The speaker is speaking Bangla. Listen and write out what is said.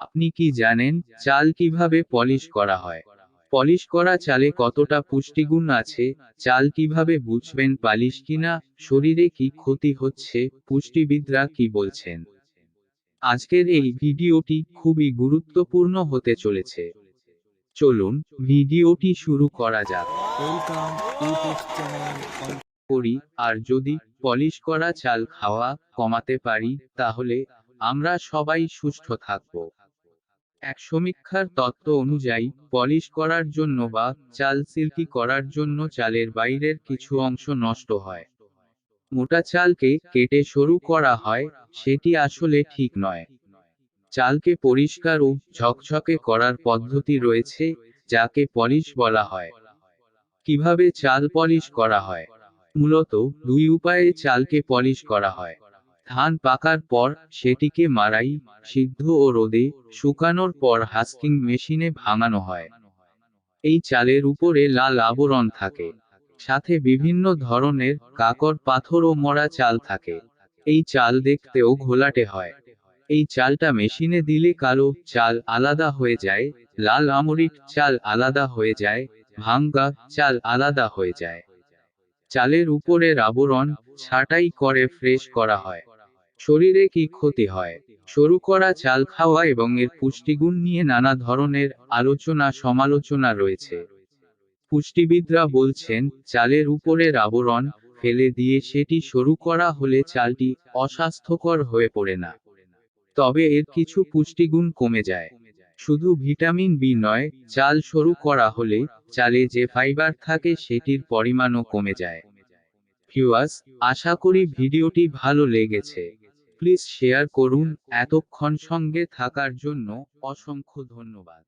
আপনি কি জানেন চাল কীভাবে পলিশ করা হয়? পলিশ করা চালে কতটা পুষ্টিগুণ আছে? চাল কীভাবে বুঝবেন পালিশ কিনা? শরীরে কি ক্ষতি হচ্ছে? পুষ্টিবিদরা কি বলছেন? আজকের এই ভিডিওটি খুবই গুরুত্বপূর্ণ হতে চলেছে। চলুন ভিডিওটি শুরু করা যাক। করি আর যদি পলিশ করা চাল খাওয়া কমাতে পারি তাহলে আমরা সবাই সুস্থ থাকব। এক সমীক্ষার তত্ত্ব অনুযায়ী, পলিশ করার জন্য বা চাল সিল্কি করার জন্য চালের বাইরের কিছু অংশ নষ্ট হয়। মোটা চালকে কেটে সরু করা হয়, সেটি আসলে ঠিক নয়। চালকে পরিষ্কার ও ঝকঝকে করার পদ্ধতি রয়েছে, যাকে পলিশ বলা হয়। কীভাবে চাল পলিশ করা হয়? মূলত দুই উপায়ে চালকে পলিশ করা হয়। ধান পাকার পর সেটিকে মারাই সিদ্ধ ও রোদে শুকানোর পর হাস্কিং মেশিনে ভাঙানো হয়। এই চালের উপরে লাল আবরণ থাকে। সাথে বিভিন্ন ধরনের কাকর, পাথর ও মরা চাল থাকে। এই চাল দেখতেও ঘোলাটে হয়। এই চালটা মেশিনে দিলে কালো চাল আলাদা হয়ে যায়, লাল আমরিক চাল আলাদা হয়ে যায়, ভাঙ্গা চাল আলাদা হয়ে যায়। চালের উপরের আবরণ ছাঁটাই করে ফ্রেশ করা হয়। শরীরে কি ক্ষতি হয়? সরু করা চাল খাওয়া এবং এর পুষ্টিগুণ নিয়ে নানা ধরনের আলোচনা, সমালোচনা রয়েছে। পুষ্টিবিদরা বলছেন, চালের উপরের আবরণ ফেলে দিয়ে সেটি সরু করা হলে চালটি অস্বাস্থ্যকর হয়ে পড়ে না। তবে এর কিছু পুষ্টিগুণ কমে যায়। শুধু ভিটামিন বি নয়, চাল সরু করা হলে চালে যে ফাইবার থাকে সেটির পরিমাণও কমে যায়। ভিউয়ার্স, আশা করি ভিডিওটি ভালো লেগেছে। প্লিজ শেয়ার করুন এতক্ষণ সঙ্গে থাকার জন্য অসংখ্য ধন্যবাদ।